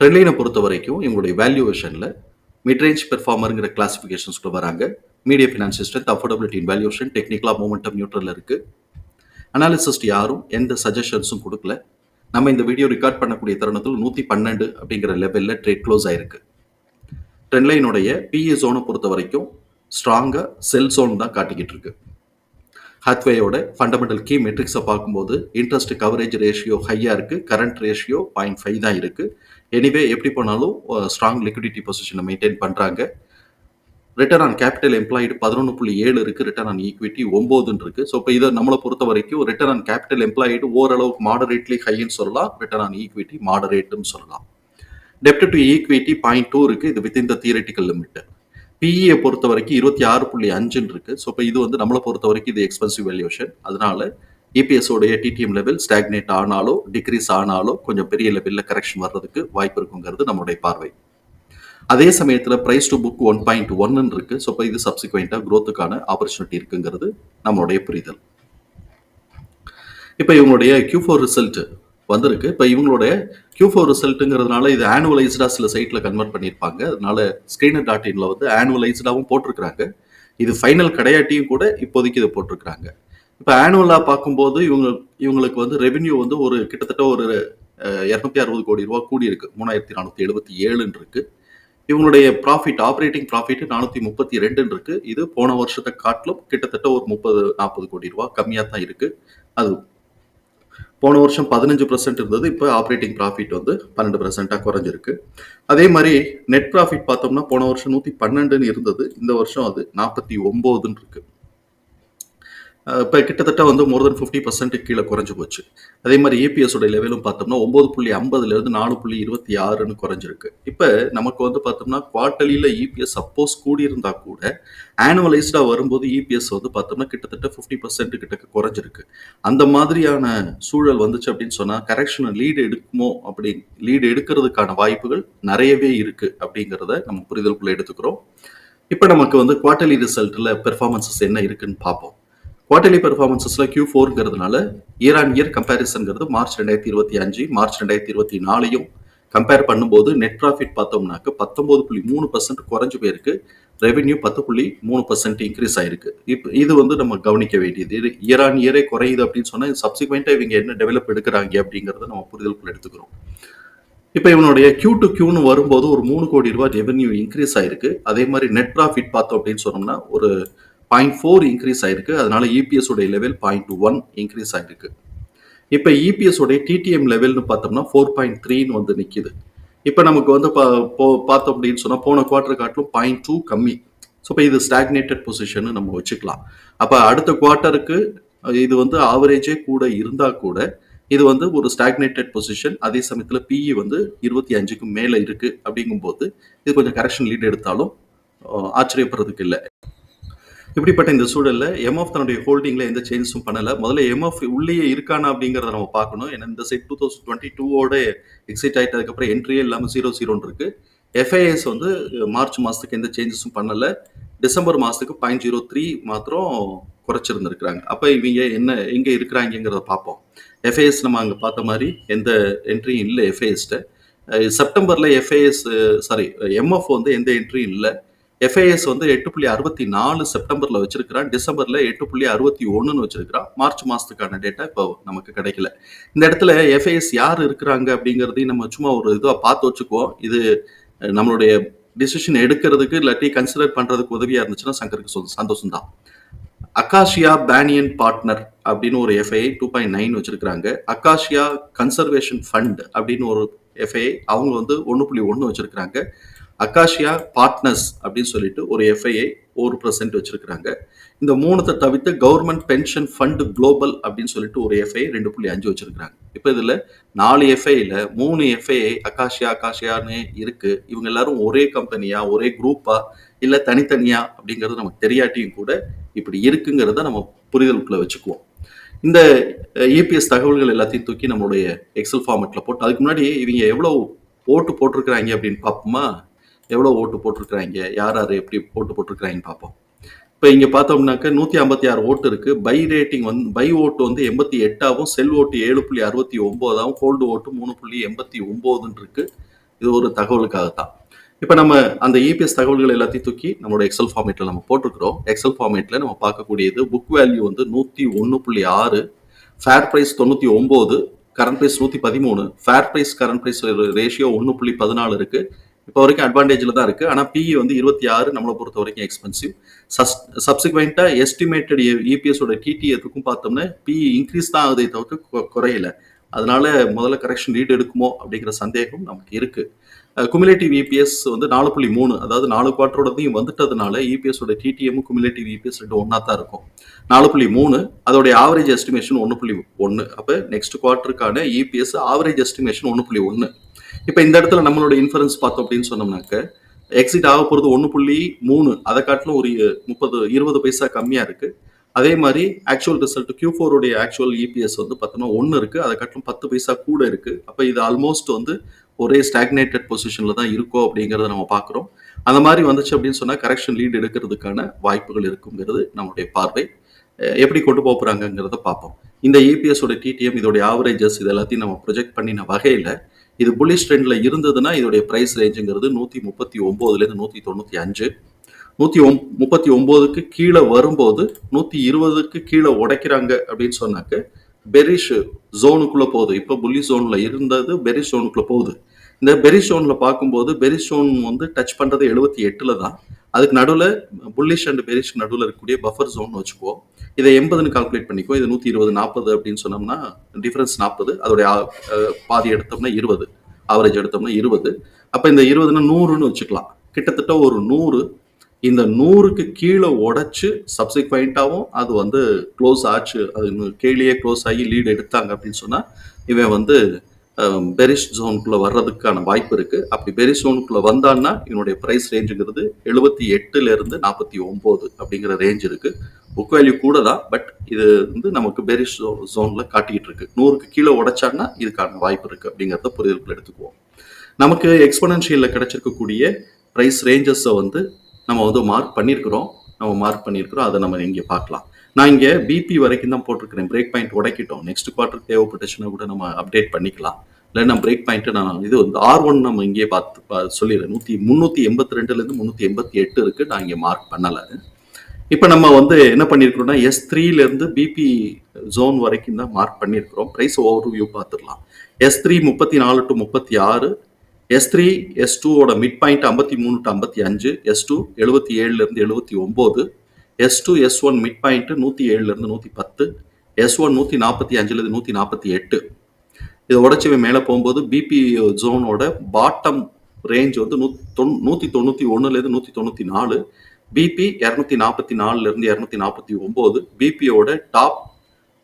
ட்ரெண்ட்லைனை பொறுத்த வரைக்கும் இவங்களுடைய வேல்யூவேஷனில் மிட்ரேஞ்ச் பெர்ஃபார்மருங்கிற கிளாசிஃபிகேஷன்ஸ்க்குள்ள வராங்க. Media finance strength affordability in valuation டெக்னிக்கலாக மூமெண்டம் நியூட்ரலில் இருக்குது அனாலிசிஸ்ட் யாரும் எந்த சஜஷன்ஸும் கொடுக்கல. நம்ம இந்த வீடியோ ரெக்கார்ட் பண்ணக்கூடிய தருணத்தில் நூற்றி பன்னெண்டு அப்படிங்கிற லெவலில் ட்ரேட் க்ளோஸ் ஆயிருக்கு. ட்ரெண்ட்லைனுடைய பிஇ ஜோனை பொறுத்த வரைக்கும் ஸ்ட்ராங்காக செல் ஜோன் தான் காட்டிக்கிட்டு இருக்கு. ஹாத்வேயோட ஃபண்டமெண்டல் கீ மெட்ரிக்ஸை பார்க்கும்போது இன்ட்ரெஸ்ட் கவரேஜ் ரேஷியோ ஹையாக இருக்குது கரண்ட் ரேஷியோ பாயிண்ட் ஃபைவ் தான் இருக்குது எனிவே எப்படி போனாலும் ஸ்ட்ராங் லிக்விடிட்டி பொசிஷனை மெயின்டைன் பண்ணுறாங்க ரிட்டர்ன் ஆன் கேபிட்டல் எம்ப்ளாய்டு பதினொன்று புள்ளி ஏழு இருக்குது ரிட்டர்ன் ஆன் ஈக்விட்டி ஒம்போதுன்னு இருக்குது ஸோ இப்போ இதை நம்மளை பொறுத்த வரைக்கும் ரிட்டர்ன் ஆன் கேபிட்டல் எம்ப்ளாய்டு ஓரளவுக்கு மாடரேட்லி ஹைன்னு சொல்லலாம். ரிட்டர்ன் ஆன் ஈக்விட்டி மாடரேட்டுன்னு சொல்லலாம். டெப்ட் டு ஈக்விட்டி பாயிண்ட் டூ இருக்குது இது வித்தின் த தியரட்டிக்கல் லிமிட்டு பிஇயை பொறுத்த வரைக்கும் இருபத்தி ஆறு புள்ளி அஞ்சுன்னு இருக்கு. ஸோ இப்போ இது வந்து நம்மளை பொறுத்த வரைக்கும் இது எக்ஸ்பென்சிவ் வேல்யூஷன் அதனால EPS டிடிஎம் லெவல் ஸ்டாக்னேட் ஆனாலோ டிக்ரீஸ் ஆனாலோ கொஞ்சம் பெரிய லெவலில் கரெக்ஷன் வர்றதுக்கு வாய்ப்பு இருக்குங்கிறது நம்மளுடைய பார்வை. அதே சமயத்தில் price to book one point ஒன்னு இருக்கு. ஸோ இப்போ இது சப்சிக்வெண்ட்டாக க்ரோத்துக்கான ஆப்பர்ச்சுனிட்டி இருக்குங்கிறது நம்மளுடைய புரிதல். இப்போ இவங்களுடைய கியூ ஃபோர் ரிசல்ட் வந்திருக்கு. இப்போ இவங்களுடைய கியூ ஃபோர் ரிசல்ட்டுங்கிறதுனால இது ஆனுவலைஸ்டாக சில சைட்டில் கன்வெர்ட் பண்ணியிருப்பாங்க. அதனால ஸ்க்ரீனர் டாட் இனில் வந்து ஆனுவலைஸ்டாகவும் போட்டிருக்கிறாங்க. இது ஃபைனல் கிடையாட்டியும் கூட இப்போதைக்கு இதை போட்டிருக்கிறாங்க. இப்போ ஆனுவலாக பார்க்கும்போது இவங்க இவங்களுக்கு வந்து ரெவென்யூ வந்து ஒரு கிட்டத்தட்ட ஒரு இரநூத்தி அறுபது கோடி ரூபா கூடி இருக்கு மூணாயிரத்தி நானூற்றி எழுபத்தி ஏழுன்னு இருக்கு. இவங்களுடைய ப்ராஃபிட் ஆப்ரேட்டிங் ப்ராஃபிட் நானூற்றி முப்பத்தி ரெண்டுன்னு இருக்கு. இது போன வருஷத்தை காட்டிலும் கிட்டத்தட்ட ஒரு முப்பது நாற்பது கோடி ரூபா கம்மியாக தான் இருக்கு. அது போன வருஷம் பதினஞ்சு பர்சன்ட் இருந்தது இப்போ ஆப்ரேட்டிங் ப்ராஃபிட் வந்து பன்னெண்டு பர்சன்ட்டாக குறைஞ்சிருக்கு. அதே மாதிரி நெட் ப்ராஃபிட் பார்த்தோம்னா போன வருஷம் நூற்றி பன்னெண்டுன்னு இருந்தது இந்த வருஷம் அது நாற்பத்தி ஒம்போதுன்னு இருக்குது இப்போ கிட்டத்தட்ட வந்து மோர் தென் ஃபிஃப்டி பர்சன்ட் கீழே குறைஞ்சு போச்சு. அதே மாதிரி EPS உடைய லெவலும் பார்த்தோம்னா ஒம்பது புள்ளி ஐம்பதுலேருந்து நாலு புள்ளி இருபத்தி ஆறுன்னு குறைஞ்சிருக்கு. இப்போ நமக்கு வந்து பார்த்தோம்னா குவார்ட்டலியில் இபிஎஸ் சப்போஸ் கூடியிருந்தா கூட ஆனுவலைஸ்டாக வரும்போது இபிஎஸ் வந்து பார்த்தோம்னா கிட்டத்தட்ட ஃபிஃப்டி பர்சன்ட் கிட்ட குறைஞ்சிருக்கு. அந்த மாதிரியான சூழல் வந்துச்சு அப்படின்னு சொன்னால் கரெக்ஷனை லீடு எடுக்குமோ அப்படி லீடு எடுக்கிறதுக்கான வாய்ப்புகள் நிறையவே இருக்குது அப்படிங்கிறத நம்ம புரிதலுக்குள்ளே எடுத்துக்கிறோம். இப்போ நமக்கு வந்து குவார்ட்டர்லி ரிசல்ட்டில் பெர்ஃபார்மன்சஸ் என்ன இருக்குன்னு பார்ப்போம். குவார்டர்லி பெர்ஃபார்மன்சஸில் கியூ ஃபோருங்கிறதுனால இயர் ஆன் இயர் கம்பேரிசன்கிறது மார்ச் ரெண்டாயிரத்தி இருபத்தி அஞ்சு மார்ச் ரெண்டாயிரத்தி இருபத்தி நாலையும் கம்பேர் பண்ணும்போது நெட் ப்ராஃபிட் பார்த்தோம்னாக்க பத்தொன்பது புள்ளி மூணு பர்சன்ட் குறைஞ்சு போயிருக்கு. ரெவென்யூ பத்து புள்ளி மூணு பர்சன்ட் இன்க்ரீஸ் ஆயிருக்கு. இப்போ இது வந்து நம்ம கவனிக்க வேண்டியது. இது இயர் ஆன் இயரே குறையுது அப்படின்னு சொன்னால் சப்சிக்வெண்ட்டாக இவங்க என்ன டெவலப் எடுக்கிறாங்க அப்படிங்கிறத நம்ம புரிதலுக்குள்ள எடுத்துக்கிறோம். இப்போ இவனுடைய கியூ டு கியூன்னு வரும்போது ஒரு மூணு கோடி ரூபாய் ரெவென்யூ இன்க்ரீஸ் ஆயிருக்கு. அதே மாதிரி நெட் ப்ராஃபிட் பார்த்தோம் அப்படின்னு சொன்னோம்னா ஒரு பாயிண்ட் ஃபோர் இன்க்ரீஸ் ஆயிருக்கு. அதனால இபிஎஸ் உடைய லெவல் பாயிண்ட் ஒன் இன்க்ரீஸ் ஆயிருக்கு. இப்போ இபிஎஸ் உடைய டிடிஎம் லெவல்னு பார்த்தோம்னா ஃபோர் பாயிண்ட் த்ரீன்னு வந்து நிற்கிது இப்போ நமக்கு வந்து பா போ- பார்த்தோம் அப்படின்னு சொன்னால் போன குவார்ட்டர் காட்டிலும் பாயிண்ட் டூ கம்மி. ஸோ இப்போ இது ஸ்டாக்னேட்டட் பொசிஷன் நம்ம வச்சுக்கலாம். அப்போ அடுத்த குவார்ட்டருக்கு இது வந்து ஆவரேஜே கூட இருந்தால் கூட இது வந்து ஒரு ஸ்டாக்னேட்டட் பொசிஷன் அதே சமயத்தில் பிஇ வந்து இருபத்தி அஞ்சுக்கு மேலே இருக்கு அப்படிங்கும்போது இது கொஞ்சம் கரெக்ஷன் லீட் எடுத்தாலும் ஆச்சரியப்படுறதுக்கு இல்லை. இப்படிப்பட்ட இந்த சூழலில் எம்எஃப் தன்னுடைய ஹோல்டிங்கில் எந்த சேஞ்சஸும் பண்ணலை. முதல்ல எம்எஃப் உள்ளேயே இருக்கானா அப்படிங்கிறத நம்ம பார்க்கணும். ஏன்னா இந்த சைட் டூ தௌசண்ட் டுவெண்ட்டி டூவோட எக்ஸிட் ஆயிட்டதுக்கப்புறம் என்ட்ரியே இல்லாமல் ஜீரோ ஜீரோன்னு இருக்குது எஃப்ஐஎஸ் வந்து மார்ச் மாதத்துக்கு எந்த சேஞ்சஸும் பண்ணலை. டிசம்பர் மாதத்துக்கு பாயிண்ட் ஜீரோ த்ரீ மாத்திரம் குறைச்சிருந்துருக்குறாங்க. அப்போ இவங்க என்ன எங்கே இருக்கிறாங்கிறத பார்ப்போம். எஃப்ஐஎஸ் நம்ம அங்கே பார்த்த மாதிரி எந்த என்ட்ரியும் இல்லை எஃப்ஐஎஸ்ட்ட செப்டம்பரில் எஃப்ஐஎஸ் சாரி எம்எஃப் வந்து எந்த என்ட்ரியும் இல்லை. எஃப்ஐஎஸ் வந்து எட்டு புள்ளி அறுபத்தி நாலு செப்டம்பர்ல வச்சிருக்கிறான். டிசம்பர்ல எட்டு புள்ளி அறுபத்தி ஒன்றுன்னு வச்சிருக்கிறான். மார்ச் மாசத்துக்கான டேட்டா இப்போ நமக்கு கிடைக்கல. இந்த இடத்துல எஃப்ஐஎஸ் யார் இருக்கிறாங்க அப்படிங்கிறதையும் நம்ம சும்மா ஒரு இதுவாக பார்த்து வச்சுக்குவோம். இது நம்மளுடைய டிசிஷன் எடுக்கிறதுக்கு இல்லாட்டி கன்சிடர் பண்றதுக்கு உதவியா இருந்துச்சுன்னா சங்கருக்கு சொல் சந்தோஷம் தான் அக்காஷியா பேனியன் பார்ட்னர் அப்படின்னு ஒரு எஃப்ஐஐ டூ பாயிண்ட் நைன் வச்சிருக்கிறாங்க. அக்காஷியா கன்சர்வேஷன் ஃபண்ட் அப்படின்னு ஒரு எஃப்ஐஐ அவங்க வந்து ஒன்று புள்ளி ஒன்று வச்சிருக்கிறாங்க. அகாஷியா பார்ட்னர்ஸ் அப்படின்னு சொல்லிட்டு ஒரு எஃப்ஐஐ ஒரு பர்சன்ட் வச்சிருக்கிறாங்க. இந்த மூணத்தை தவிர்த்து கவர்மெண்ட் பென்ஷன் ஃபண்டு குளோபல் அப்படின்னு சொல்லிட்டு ஒரு எஃப்ஐ ரெண்டு புள்ளி அஞ்சு வச்சிருக்கிறாங்க. இப்போ இதில் நாலு எஃப்ஐல மூணு எஃப்ஐ அகாஷியா அகாஷியான்னு இருக்கு. இவங்க எல்லாரும் ஒரே கம்பெனியா ஒரே குரூப்பா இல்லை தனித்தனியா அப்படிங்கிறது நமக்கு தெரியாட்டியும் கூட இப்படி இருக்குங்கிறத நம்ம புரிதலுக்குள்ள வச்சுக்குவோம். இந்த இபிஎஸ் தகவல்கள் எல்லாத்தையும் தூக்கி நம்மளுடைய எக்ஸல் ஃபார்மெட்டில் போட்டு அதுக்கு முன்னாடி இவங்க எவ்வளோ ஓட்டு போட்டிருக்கிறாங்க அப்படின்னு பார்ப்போமா? எவ்வளோ ஓட்டு போட்டிருக்கிறாங்க? யார் யார் எப்படி ஓட்டு போட்டிருக்கிறாங்கன்னு பார்ப்போம். இப்போ இங்கே பார்த்தோம்னாக்க நூற்றி ஐம்பத்தி ஆறு ஓட்டு இருக்குது பை ரேட்டிங் வந்து பை ஓட்டு வந்து எண்பத்தி எட்டாவும் செல் ஓட்டு ஏழு புள்ளி அறுபத்தி ஒம்போதாகவும் ஹோல்டு ஓட்டு மூணு புள்ளி எண்பத்தி ஒம்போதுன்னு இருக்குது இது ஒரு தகவலுக்காகத்தான். இப்போ நம்ம அந்த இபிஎஸ் தகவல்கள் எல்லாத்தையும் தூக்கி நம்மளோட எக்ஸல் ஃபார்மேட்டில் நம்ம போட்டிருக்கிறோம். எக்ஸல் ஃபார்மேட்டில் நம்ம பார்க்கக்கூடியது புக் வேல்யூ வந்து நூற்றி ஒன்று புள்ளி ஆறு ஃபேர் ப்ரைஸ் தொண்ணூற்றி ஒம்பது கரண்ட் ப்ரைஸ் நூற்றி பதிமூணு fair price current price ratio ஒன்று புள்ளி பதினாலு இருக்குது இப்போ வரைக்கும் அட்வான்டேஜில் தான் இருக்குது ஆனால் பிஇ வந்து இருபத்தி ஆறு நம்மளை பொறுத்த வரைக்கும் எக்ஸ்பென்சிவ் சப்சிக்வெண்ட்டாக எஸ்டிமேட்டட் இபிஎஸோட டிடிஎத்துக்கும் பார்த்தோம்னா பிஇ இன்க்ரீஸ் தான் ஆகுதே தவிர்த்து கொ- குறையல. அதனால முதல்ல கரெக்ஷன் ரீட் எடுக்குமோ அப்படிங்கிற சந்தேகம் நமக்கு இருக்குது குமுலேட்டிவ் இபிஎஸ் வந்து நாலு புள்ளி மூணு அதாவது நாலு குவார்டரோடதையும் வந்துட்டதுனால இபிஎஸோட டிடிஎம் குமுலேட்டிவ் இபிஎஸ் ரெண்டு ஒன்றா தான் இருக்கும். நாலு புள்ளி மூணு அதோடைய ஆவரேஜ் எஸ்டிமேஷன் ஒன்று புள்ளி ஒன்று அப்போ நெக்ஸ்ட் குவார்ட்டருக்கான இபிஎஸ் ஆவரேஜ் எஸ்டிமேஷன் ஒன்று புள்ளி ஒன்று இப்போ இந்த இடத்துல நம்மளோட இன்ஃபரன்ஸ் பார்த்தோம் அப்படின்னு சொன்னோம்னாக்க எக்ஸிட் ஆக போகிறது ஒன்று புள்ளி மூணு அதை காட்டிலும் ஒரு முப்பது இருபது பைசா கம்மியாக இருக்குது அதே மாதிரி ஆக்சுவல் ரிசல்ட் கியூ ஃபோருடைய ஆக்சுவல் இபிஎஸ் வந்து பார்த்தோம்னா ஒன்று இருக்குது அதை காட்டிலும் பத்து பைசா கூட இருக்குது அப்போ இது ஆல்மோஸ்ட் வந்து ஒரே ஸ்டாக்னேட்டட் பொசிஷனில் தான் இருக்கோ அப்படிங்கிறத நம்ம பார்க்குறோம். அந்த மாதிரி வந்துச்சு அப்படின்னு சொன்னால் கரெக்ஷன் லீட் எடுக்கிறதுக்கான வாய்ப்புகள் இருக்குங்கிறது நம்மளுடைய பார்வை. எப்படி கொண்டு போக போகிறாங்கங்கிறத பார்ப்போம். இந்த இபிஎஸோட டிடிஎம் இதோடைய ஆவரேஜஸ் இது எல்லாத்தையும் நம்ம ப்ரொஜெக்ட் பண்ணின வகையில் இது புலிஷ் ட்ரெண்டில் இருந்ததுன்னா இதோடைய ப்ரைஸ் ரேஞ்சுங்கிறது நூற்றி முப்பத்தி ஒம்போதுலேருந்து நூற்றி தொண்ணூற்றி அஞ்சு. நூற்றி ஒம் முப்பத்தி ஒம்போதுக்கு கீழே வரும்போது நூற்றி இருபதுக்கு கீழே உடைக்கிறாங்க அப்படின்னு சொன்னாக்க பெரிஷ் ஜோனுக்குள்ளே போகுது. இப்போ புள்ளி ஜோனில் இருந்தது பெரிஷ் ஜோனுக்குள்ளே போகுது. இந்த பெரிஷ் ஜோனில் பார்க்கும்போது பெரிஷ் ஜோன் வந்து டச் பண்ணுறது எழுபத்தி எட்டில் தான். அதுக்கு நடுவில் புல்லிஷ் அண்ட் பெரிஷ் நடுவில் இருக்கக்கூடிய பஃபர் ஜோன் வச்சுக்குவோம் இதை எண்பதுன்னு கால்குலேட் பண்ணிக்குவோம் இது நூற்றி இருபது நாற்பது அப்படின்னு சொன்னோம்னா டிஃபரன்ஸ் நாற்பது. அதோடைய பாதி எடுத்தோம்னா இருபது. ஆவரேஜ் எடுத்தோம்னா இருபது. அப்போ இந்த இருபதுன்னா நூறுன்னு வச்சுக்கலாம். கிட்டத்தட்ட ஒரு நூறு. இந்த நூறுக்கு கீழே உடைச்சு சப்சிக்வெண்ட்டாகவும் அது வந்து க்ளோஸ் ஆச்சு. அது கீழேயே க்ளோஸ் ஆகி லீடு எடுத்தாங்க அப்படின்னு சொன்னால் இவன் வந்து பெரிஷ் ஜோனுக்குள்ளே வர்றதுக்கான வாய்ப்பு இருக்கு. அப்படி பெரிஷ் ஜோனுக்குள்ளே வந்தான்னா என்னுடைய ப்ரைஸ் ரேஞ்சுங்கிறது எழுபத்தி எட்டுலேருந்து நாற்பத்தி ஒம்பது அப்படிங்கிற ரேஞ்ச் இருக்கு. புக் வேல்யூ கூட தான் பட் இது வந்து நமக்கு பெரிஷ் ஜோனில் காட்டிக்கிட்டு இருக்கு. நூறுக்கு கீழே உடைச்சான்னா இதுக்கான வாய்ப்பு இருக்கு அப்படிங்கிறத புரிதலுக்குள்ள எடுத்துக்குவோம். நமக்கு எக்ஸ்பனன்ஷியலில் கிடைச்சிருக்கக்கூடிய ப்ரைஸ் ரேஞ்சஸை வந்து நம்ம வந்து மார்க் பண்ணியிருக்கிறோம் நம்ம மார்க் பண்ணியிருக்கிறோம் அதை நம்ம இங்கே பார்க்கலாம். நான் இங்கே பிபி வரைக்கும் தான் போட்டிருக்கிறேன். பிரேக் பாயிண்ட் உடைக்கிட்டோம். நெக்ஸ்ட் குவார்டர் தேவைப்பட்டுச்சுன்னா கூட நம்ம அப்டேட் பண்ணிக்கலாம். இல்லை பிரேக் பாயிண்ட்டு நான் இது வந்து ஆர் ஒன் நம்ம இங்கேயே பார்த்து பா- சொல்லிடுறேன். நூற்றி முந்நூற்றி எண்பத்தி ரெண்டுலேருந்து முந்நூற்றி எண்பத்தி எட்டு இருக்குது நான் இங்கே மார்க் பண்ணலை இப்போ நம்ம வந்து என்ன பண்ணியிருக்கிறோம்னா எஸ் த்ரீலேருந்து பிபி ஜோன் வரைக்கும் தான் மார்க் பண்ணியிருக்கிறோம் ப்ரைஸ் ஓவர் வியூ பார்த்துடலாம். எஸ் த்ரீ முப்பத்தி நாலு டு முப்பத்தி ஆறு எஸ் த்ரீ எஸ் டூவோட மிட் பாயிண்ட் ஐம்பத்தி மூணு டு ஐம்பத்தி அஞ்சு. எஸ் டூ எழுபத்தி ஏழுலேருந்து எழுபத்தி ஒம்பது. S two S one mid point நூற்றி ஏழுலேருந்து நூற்றி பத்து எஸ் ஒன் நூற்றி நாற்பத்தி அஞ்சுலேருந்து நூற்றி நாற்பத்தி எட்டு. இதை உடச்சி மேலே போகும்போது பிபி ஜோனோட பாட்டம் ரேஞ்ச் வந்து நூ தொண் நூற்றி தொண்ணூற்றி ஒன்றுலேருந்து நூற்றி தொண்ணூற்றி நாலு பிபி இரநூத்தி நாற்பத்தி நாலுலேருந்து இரநூத்தி நாற்பத்தி ஒம்பது பிபியோட டாப்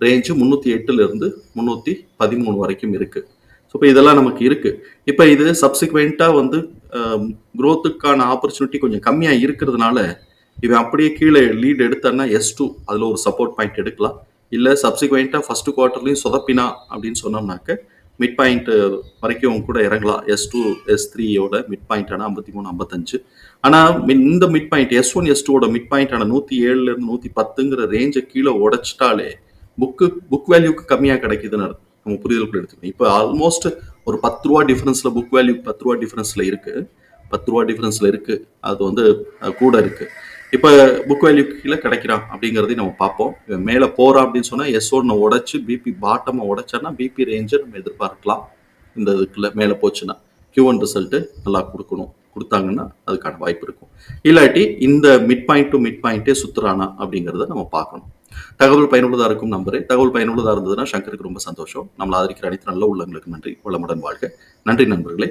ரேஞ்சு முந்நூற்றி எட்டுலேருந்து முந்நூற்றி பதிமூணு வரைக்கும் இருக்குது ஸோ இப்போ இதெல்லாம் நமக்கு இருக்குது இப்போ இது சப்சிக்வெண்ட்டாக வந்து க்ரோத்துக்கான ஆப்பர்ச்சுனிட்டி கொஞ்சம் கம்மியாக இருக்கிறதுனால இவன் அப்படியே கீழே லீட் எடுத்தான்னா எஸ் டூ அதில் ஒரு சப்போர்ட் பாயிண்ட் எடுக்கலாம். இல்லை சப்சிக்வெண்ட்டாக ஃபர்ஸ்ட் குவார்ட்டர்லையும் சொதப்பினா அப்படின்னு சொன்னோம்னாக்க மிட் பாயிண்ட் வரைக்கும் கூட இறங்கலாம். எஸ் டூ எஸ் த்ரீயோட மிட் பாயிண்டான ஐம்பத்தி மூணு ஐம்பத்தஞ்சு. ஆனால் இந்த mid point S one S டூவோட மிட் பாயிண்டான நூற்றி ஏழுலேருந்து நூற்றி பத்துங்கிற ரேஞ்சை கீழே உடைச்சிட்டாலே புக்கு புக் வேல்யூக்கு கம்மியாக கிடைக்குதுன்னு நம்ம புரிதலுக்குள்ள எடுத்துக்கணும். இப்போ ஆல்மோஸ்ட் ஒரு பத்து ரூபா டிஃபரன்ஸில் புக் வேல்யூ பத்து ரூபா டிஃபரன்ஸில் இருக்குது பத்து ரூபா டிஃபரன்ஸில் இருக்குது அது வந்து கூட இருக்குது இப்போ புக் வேல்யூ கீழே கிடைக்கிறான் அப்படிங்கிறதையும் நம்ம பார்ப்போம். மேலே போகிறான் அப்படின்னு சொன்னால் எஸ் ஒன்று உடச்சி பிபி பாட்டமாக உடைச்சான்னா பிபி ரேஞ்சை நம்ம எதிர்பார்க்கலாம். இந்த இதுக்குள்ள மேலே போச்சுன்னா கியூ ஒன் ரிசல்ட்டு நல்லா கொடுக்கணும். கொடுத்தாங்கன்னா அதுக்கான வாய்ப்பு இருக்கும். இல்லாட்டி இந்த மிட் பாயிண்ட் டு மிட் பாயிண்ட்டே சுத்துறானா அப்படிங்கிறத நம்ம பார்க்கணும். தகவல் பயனுள்ளதாக இருக்கும் நம்பரு. தகவல் பயனுள்ளதாக இருந்ததுன்னா சங்கருக்கு ரொம்ப சந்தோஷம். நம்மளை ஆதரிக்கிற அனைத்து நல்ல உள்ளங்களுக்கு நன்றி. வளமுடன் வாழ்க. நன்றி நண்பர்களே.